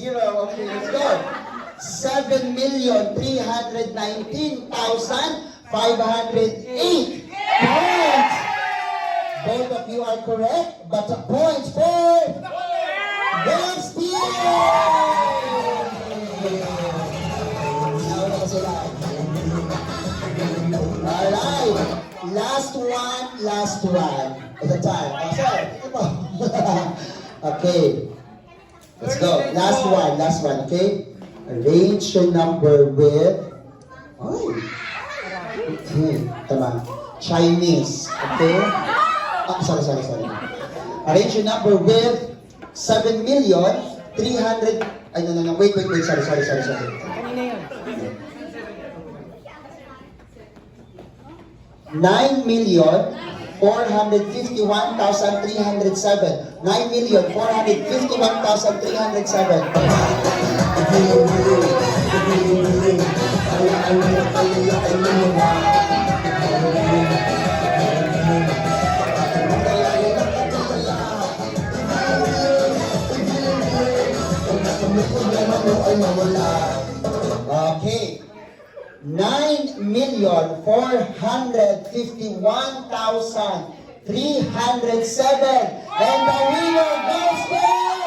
zero. Okay, let's go. 7,319,508 points. Both of you are correct, but a point for Gaspier! Last one, last one at a time. Okay. Let's go. Last one, last one, okay? Arrange your number with... Ay. Okay, tama. Chinese, okay? Ah, sorry, sorry, sorry. Arrange your number with 7 million 300... Ay, no, no, no. Wait, wait, wait. Sorry, sorry, sorry, sorry. Nine million four hundred fifty-one thousand 9,451,307. And the winner goes to...